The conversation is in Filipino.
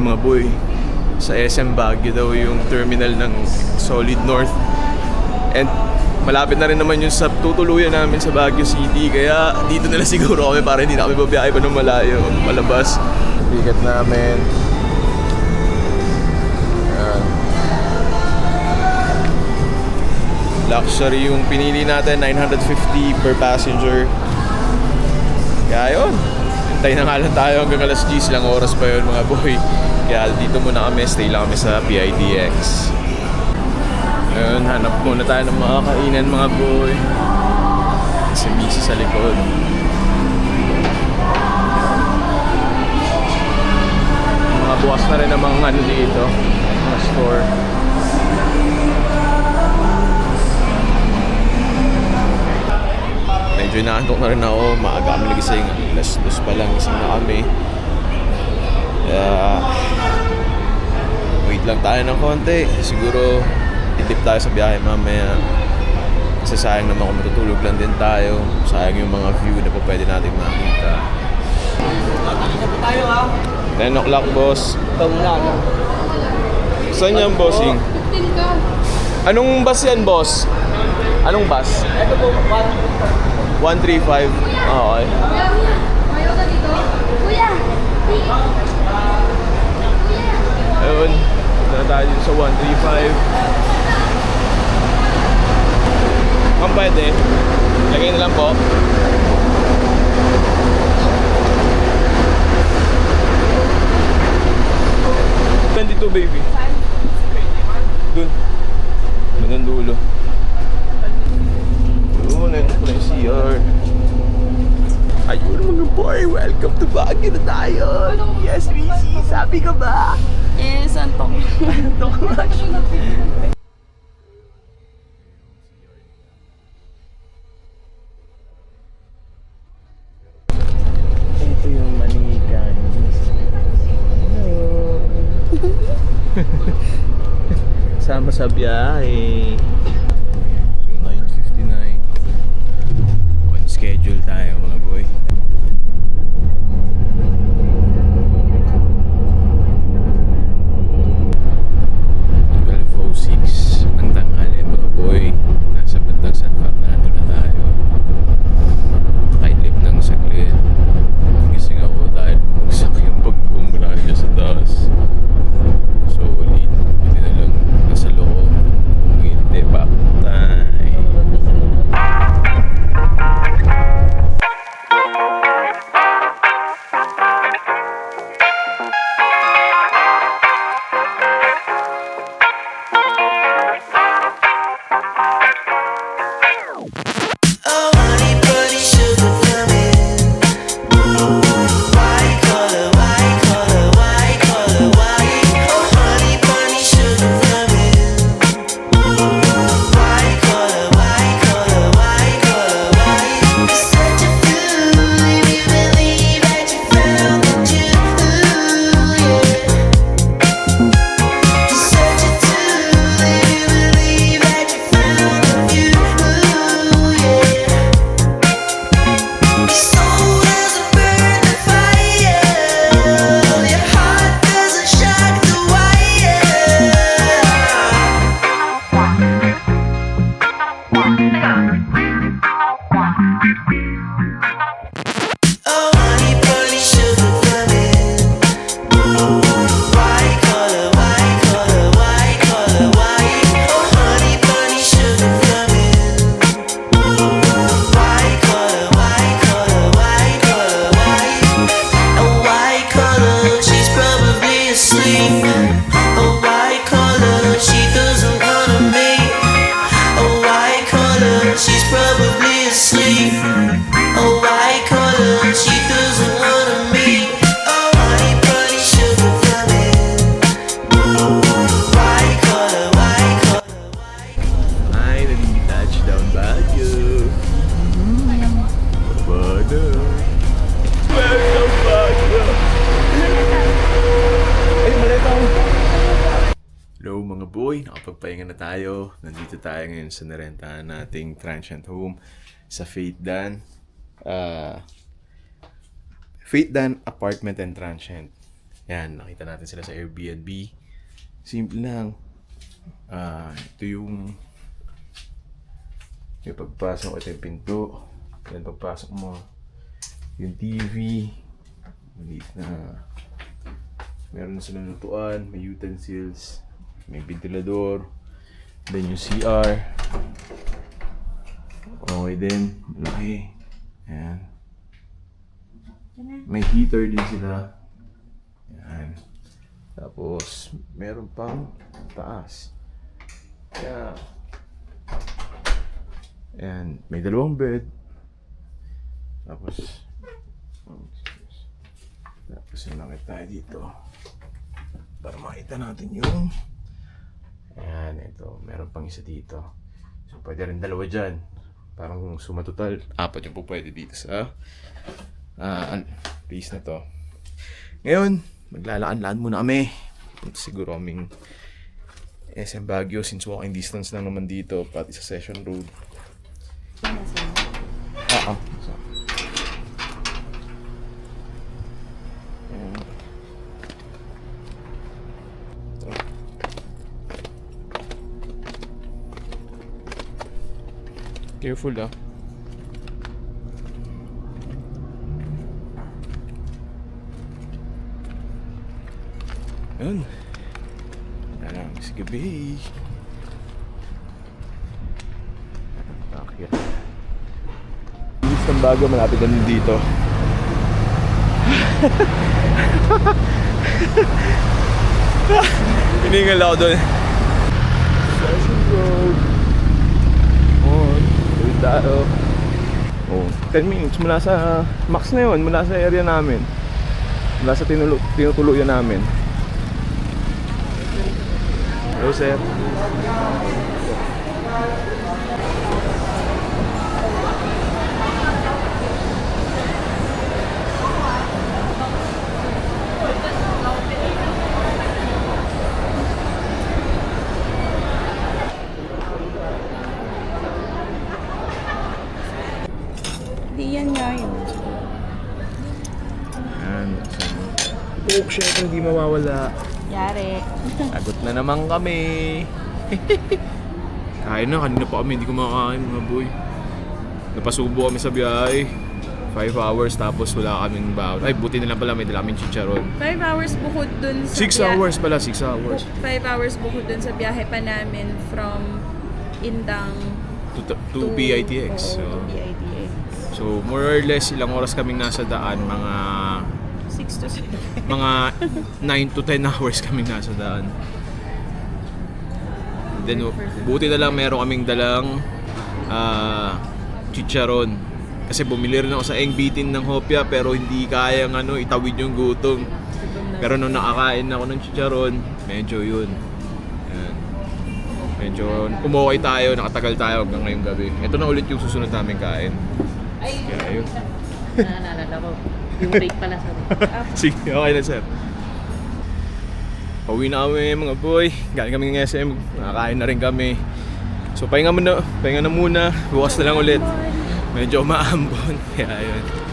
mga boy. Sa SM Baguio daw yung terminal ng Solid North. And malapit na rin naman yun sa tutuluyan namin sa Baguio City. Kaya dito na lang siguro kami para hindi na kami babiyahe pa ng malayo. Malabas. Ticket namin. Yan. Luxury yung pinili natin, 950 per passenger. Kaya yun. Hintay na nga lang tayo hanggang alas 10 lang oras pa yun mga boy. Kaya dito muna kami, stay lang kami sa PIDX. Ayun, hanap muna tayo ng mga kainan mga boy. Si Missy sa likod. Mga bukas na rin ang mga ano dito, mga store. Medyo inaantok na rin ako. Maaga kami nagising. Alas dos pa lang gising na kami. Kaya... wait lang tayo ng konti. Siguro, titip tayo sa biyahe mamaya. Kasi sayang naman kung matutulog lang din tayo. Sayang yung mga view na pa pwede natin makita. tayo ha. 10 o'clock, boss. Ano? Saan yan, bossing? 15 ka. Anong bus yan, boss? Anong bus? Ito po, one. 135. Ah, okay. Dito. Ayun. Na tayo dito sa 135. Kung pwede, lagay na lang po. Twenty-two, baby. Dun. Magandang dulo. Yun, ayun po na yung CR. Ayun mga boy, welcome to Baguio na tayo. Yes, Missy, sabi ka ba? Yes, antok. Antok. Hello. Sama sa biyahe. Mga boy, nakapagpahinga na tayo. Nandito tayo ngayon sa narentahan nating transient home sa Faith Dan. Uh, Faith Dan Apartment and Transient. Yan, nakita natin sila sa Airbnb. Simple lang. Ah, ito yung yung pagpasok, ito yung pinto. Yan, pagpasok mo. Yung TV. Maliit na. Meron na silang lutuan, may utensils, may ventilador. Then yung CR. Okay din, laki. Ayan. May heater din sila. Yan. Tapos, meron pang taas. Kaya, Ayan, may dalawang bed. Tapos. Tapos yung langit tayo dito. Para makita natin yung Ayan, ito. Meron pang isa dito. So, pwede rin dalawa dyan. Parang sumatotal. Apat yung po pwede dito sa ah an- place na to. Ngayon, maglalaan-laan muna kami. Siguro kaming SM Baguio since walking distance lang naman dito pati sa Session Road. Oo. So, Careful ah. Yun. Parang sa gabi. Bakit? Bilis ng bago, malapit na dito. Hiningal ako doon. Session Road. Oh, tayo. Oh, 10 minutes mula sa max na yun, mula sa area namin. Mula sa tinulo, tinutuluyan namin. Hello, sir. Di yan nga yun. Yan. Coke syempre hindi mawawala. Yari. Sagot na naman kami. Kain na, kanina pa kami, hindi kumakain mga boy. Napasubo kami sa biyahe. 5 hours tapos wala kaming bawal. Ay, buti na lang pala may dala kaming chicharon. Five hours bukod dun sa 6 biya- hours pala, 6 hours. Five hours bukod dun sa biyahe pa namin from Indang To, to, BITX. Oo, So, to BITX. so, more or less, ilang oras kaming nasa daan. Mga Six to seven. mga 9 to 10 hours kaming nasa daan. Then, buti na lang meron kaming dalang ah, chicharon. Kasi bumili rin ako sa Eng Bitin ng Hopia pero hindi kayang ano, itawid yung gutom. Pero nung nakakain ako ng chicharon, medyo yun. Yan. Medyo umukay tayo, nakatagal tayo hanggang ngayong gabi. Ito na ulit yung susunod namin kain. Kaya yun. Naalala ko. Yung break pala sa Sige, okay na sir. Pauwi na kami mga boy. Galing kami ng SM. Nakakain na rin kami. So pahinga muna, pahinga na muna. Bukas na lang ulit. Medyo maambon. Kaya yun.